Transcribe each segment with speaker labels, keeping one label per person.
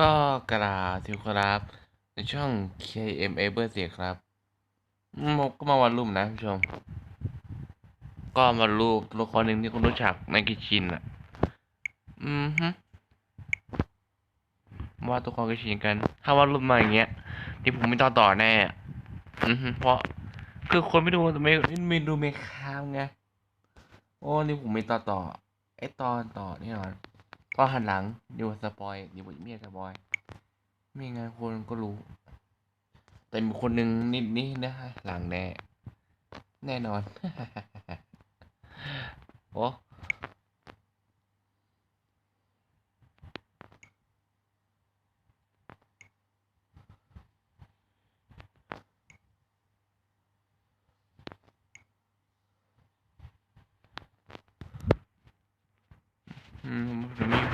Speaker 1: ก็กราทิวครับ ในช่อง KM a b e r เสียครับมก็มาวันรูปนะผู้ชม ก็มารูปตัวละครหนึ่งที่คุณรู้จักในกิชินอะ อืมฮึว่าดตัวละครกิชินกัน ถ้าวาดรูปมาอย่างเงี้ยที่ผมไม่ต่อต่อแน่อะอืมฮึเพราะคือคนไม่ดูไม่ไม่ดูเมคามไงโอ้นี่ผมไม่ต่อต่อไอตอนต่อนี่หรอ ก็หันหลังเดี๋ยวสปอยเดี๋ยวไม่สปอย ไม่งั้นคนก็รู้ แต่มีคนหนึ่งนิดนี้นะฮะหลังแน่ แน่นอน โอ้ม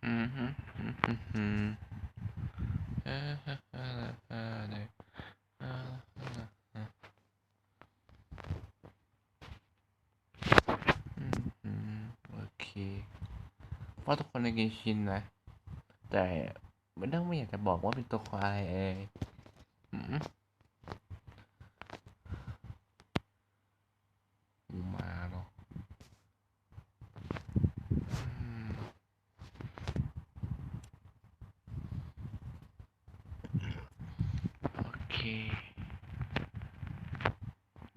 Speaker 1: เพราะทุกคนในเกมชินนะ แต่ไม่ต้องไม่อยากจะบอกว่าเป็นตัวควายเองอืมอูมาเนาะอืมโอเค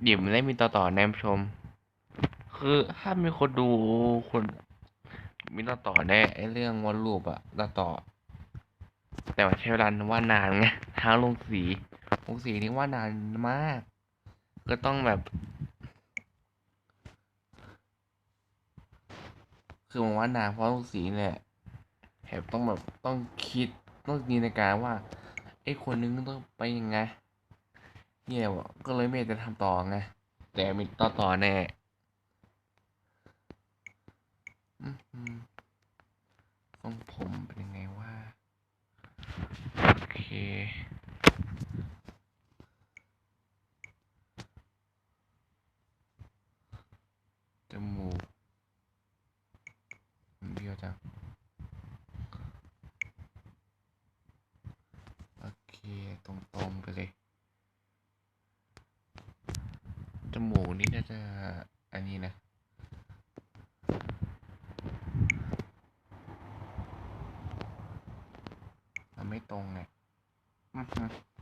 Speaker 1: เดี๋ยวมันได้มีต่อต่อแนมชม คือถ้ามีคนดูคนมีต่อต่อแน่ไอเรื่องวอลลุ่มอะต่อต่อ แต่ว่าใช้เวลาว่านานไงทางลงสีลงสีนี่ว่านานมาก ก็ต้องแบบ คือมันว่านานเพราะลงสีเนี่ยแถมต้องแบบต้องคิดต้องจินตนาการว่าไอ้คนนึงต้องไปยังไง เนี่ยวะก็เลยไม่จะทำต่อไง แต่มีต่อต่อแน่อืมอืมทรงผมเป็นยังไงว่า โอเคจมูกเบี้ยวจัง โอเค ตรงๆไปเลย จมูก นี่น่าจะอันนี้นะมันไม่ตรงไงอือฮึ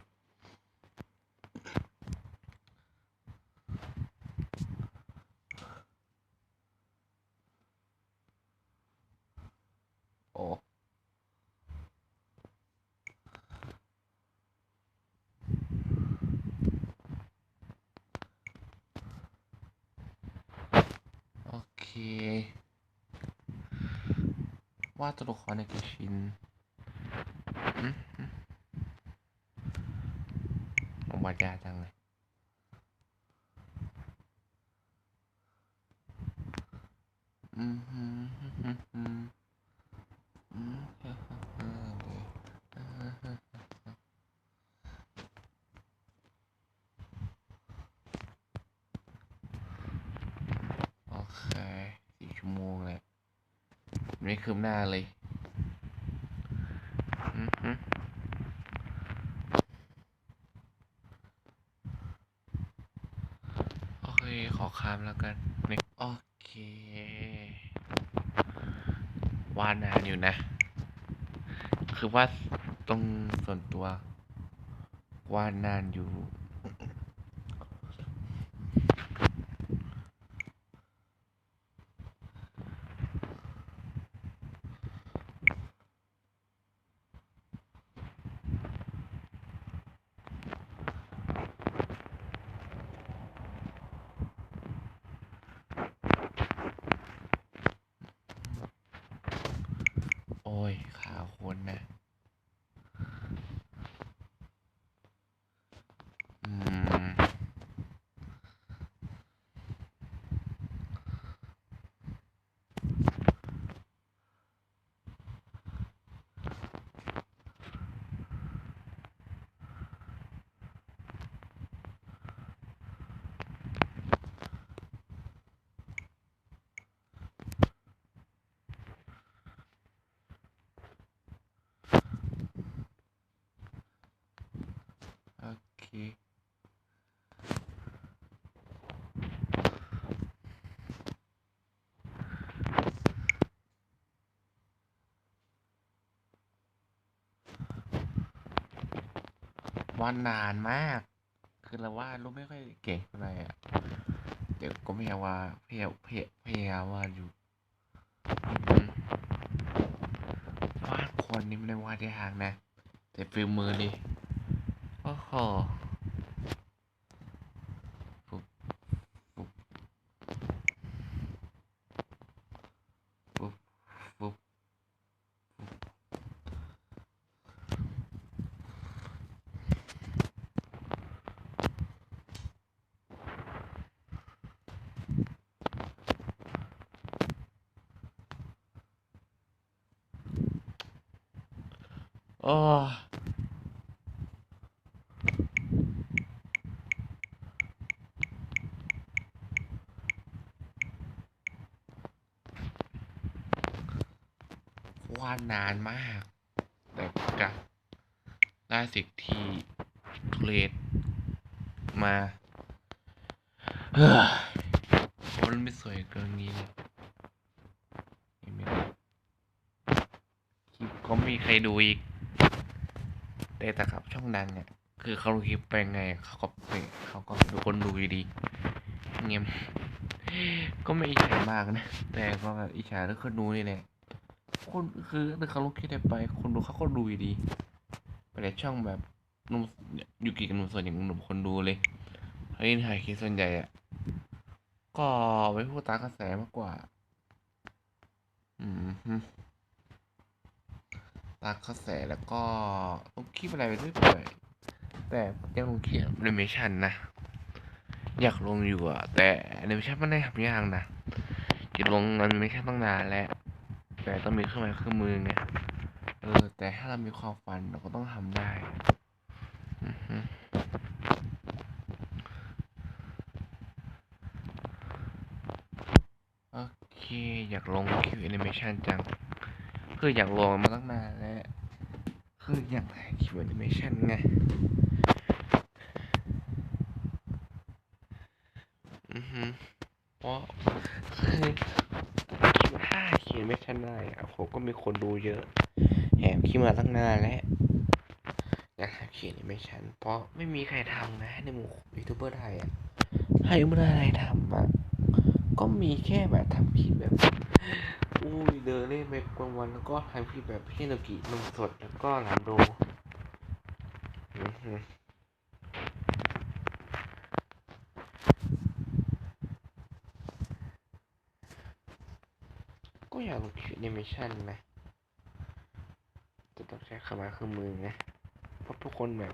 Speaker 1: วาดตัวละครในกี่ชิ้นผมวาดยากจังเลยอืมฮึฮึฮึฮึอืมฮึฮึฮึอืมฮึฮึโอเคสี่ชั่วโมงเลยไม่ คืบหน้าเลยอืมฮึโอเค ขอข้ามแล้วกันนี่โอเค วาดนานอยู่นะ คือว่าตรงส่วนตัววาดนานอยู่ โวาดนานมาก คือเราวาดรูปไม่ค่อยเก่งเท่าไหร่อะ เดี๋ยวก็พยายามว่าพยายามพยายามพยายามวาดอยู่วาดคนนี่ไม่ได้วาดได้ยากนะ แต่ฟิลมือดิโอ้โหปุ๊บปุ๊บปุ๊บปุ๊บ โอ้ยวาดนานมาก แต่กับได้สิ่งที่ทุเรศมาเฮ้ยมันไม่สวยเกินนี้เลยคลิปก็ไม่มีใครดูอีก แต่แต่ครับช่องดังเนี่ยคือเขาคลิปไปไงเขาก็ไปเขาก็ดูคนดูอยู่ดีเงียบก็ไม่อิจฉามากนะ แต่ก็แบบอิจฉาที่คนดูนี่แหละคนคือถ้าเขาลงคลิปได้ไป คนดูเขาก็ดูอยู่ดีไปแต่ช่องแบบหนุ่มอยู่กิกับหนุ่มส่วนอย่างหนุ่มคนดูเลยเฮ้ยถ่ายคลิปส่วนใหญ่อะก็ไว้พูดตากระแสมากกว่า อืม ตามกระแสแล้วก็ลงคลิปอะไรไปเรื่อยๆแต่ยังลงคลิปแอนิเมชันนะ อยากลงอยู่อะแต่แอนิเมชันมันได้ทำยากนะจะลงแอนิเมชันตั้งนานแล้วแต่ต้องมีเครื่องไม้เครื่องมือไงเออ แต่ถ้าเรามีความฝันเราก็ต้องทำได้โอเค อยากลงคลิปแอนิเมชันจัง คืออยากลองมาตั้งนานแล้วคืออยากถ่ายคลิปแอนิเมชันไงอือฮึเพราะคือคิวถ้าเขียนไม่ชันได้อะผมก็มีคนดูเยอะแอบคิดมาตั้งนานแล้วอยากทำเขียนไม่ชันเพราะไม่มีใครทำนะ ในหมู่ยูทูบเบอร์ไทยอะถ้ายูทูบเบอร์ไทยทำอะก็มีแค่แบบทำคลิปแบบ อุ้ยเดินเล่นไปวันแล้วก็ทำคลิปแบบพี่นกินมสดแล้วก็หลานโดก็อยากลงคลิปแอนิเมชันนะแต่ต้องใช้เครื่อม้เครื่อมือไงเพราะทุกคนแบบ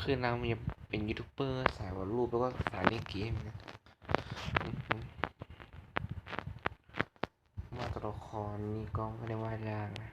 Speaker 1: คือเรามีเป็นยูทูบเบอร์สายวาดรูปแล้วก็สายเล่นเกมนะอือฮึ วาดตัวละครนี่ก็ได้วาดยากนะ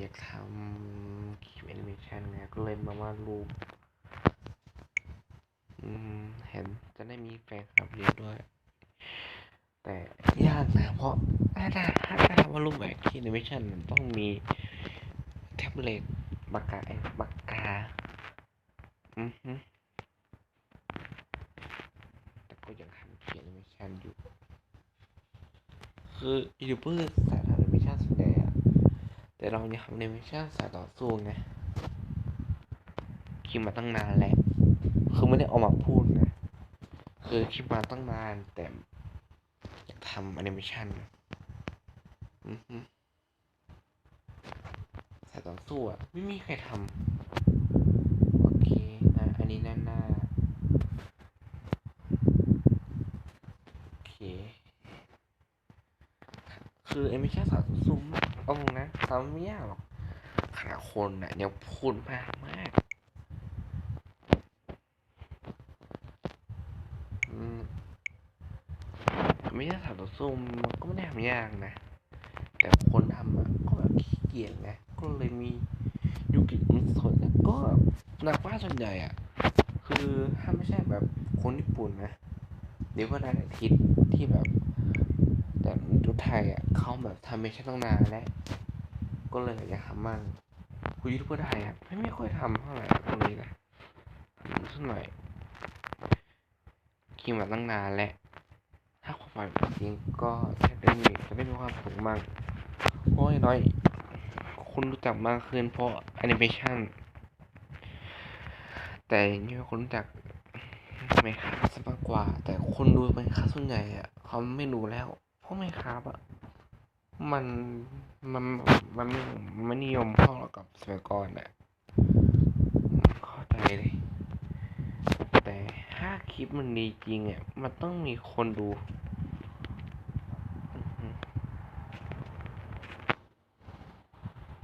Speaker 1: อยากทำคลิปแอนิเมชันไงก็เลยมาวาดรูป อืมเห็นจะได้มีแฟนคลับเยอะด้วย แต่ยากนะ เพราะถ้าถ้าถ้าถ้าทำว่ารูปแบบที่แอนิเมชันมันต้องมีแท็บเล็ตปากกาไอ้ปากกาอือฮึแต่ก็ยังทำเขียนแอนิเมชันอยู่ คือยูทูบเบอร์สายทำแอนิเมชันส่วนใหญ่อะแต่เรายังทำแอนิเมชันสายต่อสู้ไงคิดมาตั้งนานแล้ว คือไม่ได้ออกมาพูดนะคือคิดมาตั้งนานแต่อยากทำแอนิเมชันอือฮึสายต่อสู้อะ ไม่มีใครทำโอเคนะอันนี้หน้าหน้าโอเค คือแอนิเมชันสายต่อสู้เอาตรงนะทำไม่ยากหรอกขนาดคนน่ะยังพูดมากมาก อืม ไม่ใช่สาวต่อสู้มันก็ไม่ได้ทำยากนะ แต่คนทำอะก็แบบขี้เกียจไงก็เลยมียูกิอุนสดแล้วก็นักวาดส่วนใหญ่อะ คือถ้าไม่ใช่แบบคนญี่ปุ่นนะเดี๋ยวก็ได้อาทิตย์ที่แบบ แต่ดูไทยอะเขาแบบทำไม่ใช่ตั้งนานแล้วก็เลยอยากทำมั่งคุยยูทูบเบอร์ไทยอะไม่ไม่ค่อยทำเท่าไหร่ก็เลยนะสักหน่อยคิดมาตั้งนานแล้ว ถ้าความฝันเป็นจริงก็จะได้มีจะได้มีความสุขมากเพราะอย่างน้อย คุณรู้จักมากขึ้นเพราะแอนิเมชันแต่อย่างนี้คนรู้จักไม่ครับซะมากกว่า แต่คนดูไม่ครับส่วนใหญ่อะเขาไม่ดูแล้ว เพราะไม่ครับอะมันมันมันไม่มันไม่นิยมเท่ากับสมัยก่อนอะเข้าใจเลย แต่ถ้าคลิปมันดีจริงอะมันต้องมีคนดู